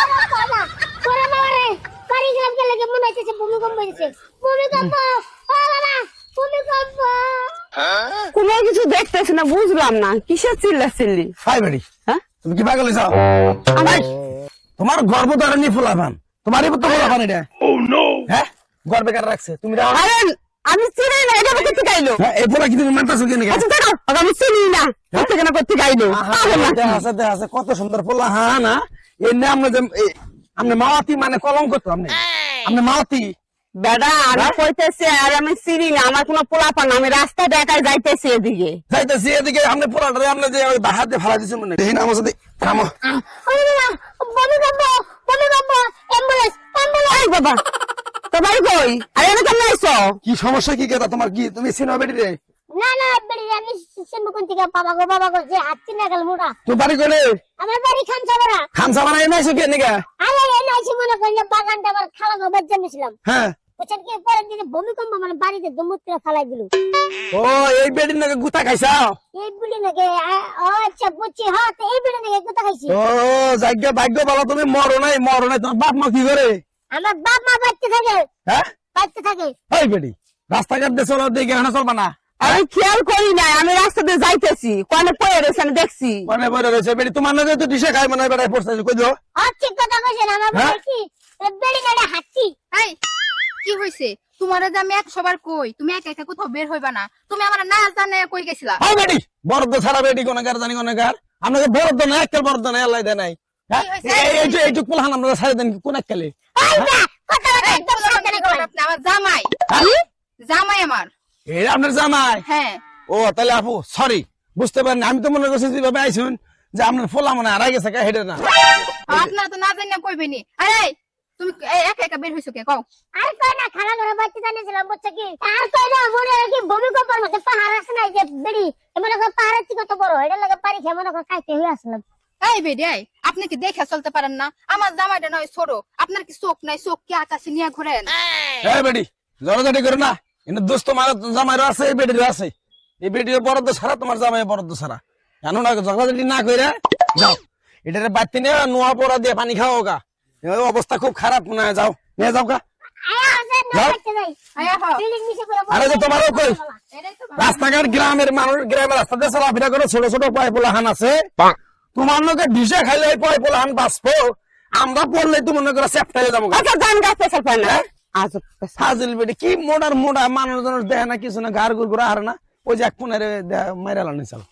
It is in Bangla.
বাবা করে বাবা বাড়ি গেলাম গেলে মনে হচ্ছে ভূমিকম্প হয়েছে ভূমিকম্প ভূমিকম্প কোনো কিছু দেখতেছি না বুঝলাম না। কিসের চিল্লা চিল্লি? হাই বেডি। হ্যাঁ? তুমি কি পাগল তোমার ফুলাফান তোমারই তো ফুলাফান এটা। হ্যাঁ? গর্বে কাটা রাখছে? তুমি? আরে আমি চিনি না এটা করতে গাইলো হ্যাঁ এই পোলা কি তুমি মানতেছো কেন আচ্ছা দেখো আমি চিনি না। করতে কেন করতে গাইলো আছে কত সুন্দর পোলা। হ্যাঁ না? নাম না যে আপনি মাওয়াতি মানে কলঙ্ক তো আপনি আপনি মাওয়াতি। আমি হ্যাঁ? কইতেছি আর আমি চিনি না আমার কোনো না, আমি রাস্তায় দেখায় যাইতেছি এদিকে। যাইতেছি এদিকে আপনি পোলাটারে আপনি যে ওই হাতে ফেলা দিচ্ছে মনে দেখি না আমার সাথে থামো। ও বাবা ভূমিকম্প অ্যাম্বুলেন্স অ্যাম্বুলেন্স বাবা! তো বাড়ি কই? আরে এনে কেমন আইছো? কি সমস্যা কি কেতা তোমার কি? তুমি সিনেমা বেটি রে না না বেড়ি আমি থেকে বাবা গো বাবা গো যে চিনা গেল মোটা তুই বাড়ি করে আমার বাড়ি খানসাবরা খামসা বানাই নাইছো কে নিকা আরে নাইছি মনে করেন যে বাগানটা আমার খালা হ্যাঁ। বুঝছেন কি পরের দিনে ভূমিকম্প মানে বাড়িতে দুমুত্র ফালাই দিল। ও এই বেটির নাকি গুতা খাইছাও এই বিল্ডিং নাকি ও আচ্ছা বুঝছি হ্যাঁ তো এই বিল্ডিং নাকি কোথা খাইছি। ও যাজ্ঞ ভাগ্য ভালো তুমি মরো নাই মরো নাই তোমার বাপ মা কি করে? আমার বাপ মা বাড়তে থাকে। হ্যাঁ? থাকে। এই বেটি রাস্তাঘাট দিয়ে চলো দেখে এখানে চলবা না? আমি খেয়াল করি নাই আমি রাস্তা দিয়ে যাইতেছি কনে পড়ে রয়েছে আমি দেখছি মানে বলে রয়েছে বেটি তোমার নাকি তো ডিসে খাই মানে বেড়াই পড়ছে কই দিও আর ঠিক কথা কইছেন আমার হ্যাঁ? বলছি হাঁটছি এই কি হয়েছে তোমার যে আমি একশো বার কই তুমি একা একা কোথাও বের হইবা না তুমি আমার না জানে কই গেছিলা হাই বেটি বরদ ছাড়া বেটি কোন কার জানি কোন কার আপনাকে বরদ না একটা বরদ না আল্লাহ দেয় নাই হ্যাঁ? এই- যে এইটুক পোলাহান আমরা ছাড়ে দেন কোন এককালে এই না কথা কথা একদম সাবধানে কই আপনি আমার জামাই জামাই আমার আপনার জামাই? হ্যাঁ। ও তাহলে আপু সরি বুঝতে পারেন আমি তো মনে করছি যেভাবে আইসুন যে আপনার ফোলা মনে হারাই গেছে কা হেডে না। আপনার তো না জানি কইবেনি আরে তুমি এই একা একা বের হইছো কে? কও। আর কই না খালা ঘরে বাড়তে জানিয়েছিলাম বুঝছে কি? আর কই না মনে রাখি ভূমিকম্পের মধ্যে পাহাড় আছে না এই যে বেড়ি মনে কর পাহাড়ের থেকে কত বড় এটা লাগে পারি খেয়ে মনে কর খাইতে হয়ে আসলাম এই বেডি এই আপনি কি দেখে চলতে পারেন না? আমার জামাইটা নয় ছোট আপনার কি চোখ নাই? চোখ কি আকাশে নিয়ে ঘুরেন? এই বেটি জড়াজড়ি করে না। এনে দোস্ত মার জামাইরও আছে এই বেটিরও আছে। এই বেটির বরাদ্দ ছাড়া তোমার জামাই বরাদ্দ ছাড়া। জানো না ঝগড়াঝাটি না করে যাও। এটারে বাড়তে নিয়ে নোয়া পড়া দিয়ে পানি খাও গা। এই অবস্থা খুব খারাপ হয় যাও। নিয়ে যাও গা। না আরে যে তোমারও কই? এটাই তো রাস্তাঘাট গ্রামের মানুষ গ্রামের রাস্তা দিয়ে চলাফেরা করে ছোট ছোট পয় পোলাহান আছে। তোমার লোকে ডিসে খাইলে এই পয় পোলাহান বাঁচবো। আমরা পড়লে তো মনে করো সেপটাই যাব গা। আচ্ছা জান গাছ পেশাল পায় না। ফাজিল বেটি, কি মোড়ার মোড়া মানুষ জনের দেয় না কিছু না ঘর ঘুর করে হারে না। ওই যে এক পুনের মাইরা লানি চাল